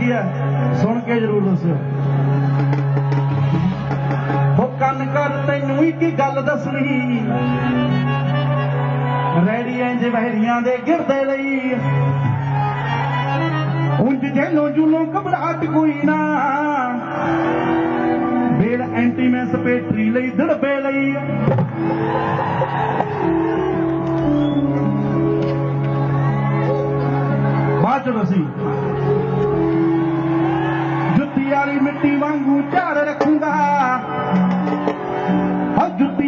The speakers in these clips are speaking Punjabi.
ਕੀ ਹੈ? ਸੁਣ ਕੇ ਜਰੂਰ ਦੱਸਿਓ। ਹੋ ਕੰਨ ਕਰ ਤੈਨੂੰ ਇੱਕ ਗੱਲ ਦੱਸਣੀ। ਰੈਡੀ ਇੰਜ ਵਹਿਰੀਆਂ ਦੇ ਗਿਰਦੇ ਲਈ। ਉਂਝ ਜੇਲੋ ਜੁਲੋ ਘਬਰਾਟ ਕੋਈ ਨਾ। ਬੇੜ ਐਂਟੀ ਮੈਂ ਸਪੇਟਰੀ ਲਈ ਦੜਬੇ ਲਈ। ਬਾਅਦ ਚ ਦਸੀ।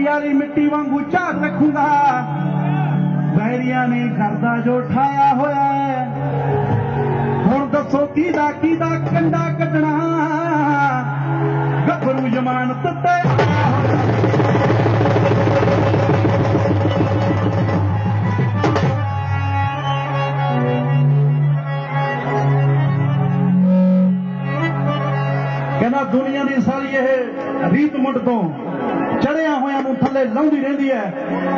ਹੋ ਜੁੱਤੀ ਮਿੱਟੀ ਵਾਂਗੂ ਝਾਕ ਰੱਖੂਗਾ ਬੈਰੀਆਂ ਨੇ ਕਰਦਾ ਜੋ ਠਾਇਆ ਹੋਇਆ ਹੈ। ਹੁਣ ਦੱਸੋ ਕਿਹਦਾ ਕਿਹਦਾ ਕੰਡਾ ਕੱਢਣਾ। ਗੱਭਰੂ ਜ਼ਮਾਨਤ ਤੇ ਕਹਿੰਦਾ ਦੁਨੀਆ ਦੀ ਸਾਰੀ ਇਹ ਰੀਤ ਮੁੱਢ ਤੋਂ ਚੜਿਆ ਹੋਇਆ ਨੂੰ ਥੱਲੇ ਲਾਉਂਦੀ ਰਹਿੰਦੀ ਹੈ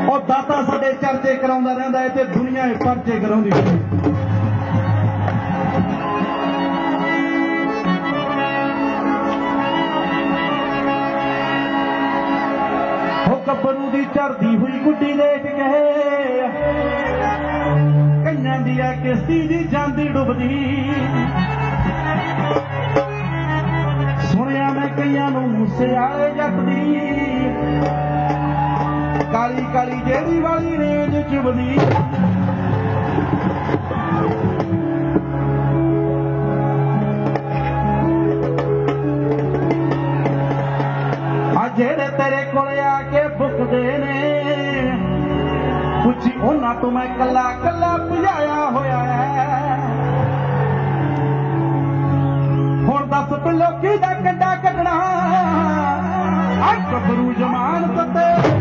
ਉਹ ਦਾਤਾ ਸਾਡੇ ਚਰਚੇ ਕਰਾਉਂਦਾ ਰਹਿੰਦਾ ਹੈ ਤੇ ਦੁਨੀਆ ਇਹ ਪਰਚੇ ਕਰਾਉਂਦੀ ਰਹਿੰਦੀ ਹੈ। ਹੋ ਗੱਭਰੂ ਦੀ ਚੜਦੀ ਹੋਈ ਗੁੱਡੀ ਦੇਖ ਕੇ ਕੰਨਾਂ ਦੀ ਆ ਕਿਸ਼ਤੀ ਦੀ ਜਾਂਦੀ ਡੁੱਬਦੀ। ਸੁਣਿਆ ਮੈਂ ਕਈਆਂ ਨੂੰ ਮੂਸੇ ਵਾਲੇ ਜੱਟ ਦੀ ਕਾਲੀ ਕਾਲੀ ਜਿਹੜੀ ਵਾਲੀ ਰੇਂਜ ਚੁਬਦੀ ਆ ਜਿਹੜੇ ਤੇਰੇ ਕੋਲ ਆ ਕੇ ਭੁੱਖਦੇ ਨੇ, ਪੁੱਛੀ ਉਹਨਾਂ ਤੋਂ ਮੈਂ ਕੱਲਾ ਕੱਲਾ ਭਜਾਇਆ ਹੋਇਆ ਹੈ। ਹੁਣ ਦੱਸ ਲੋਕੀ ਦਾ ਕੰਡਾ ਕੱਢਣਾ। थमान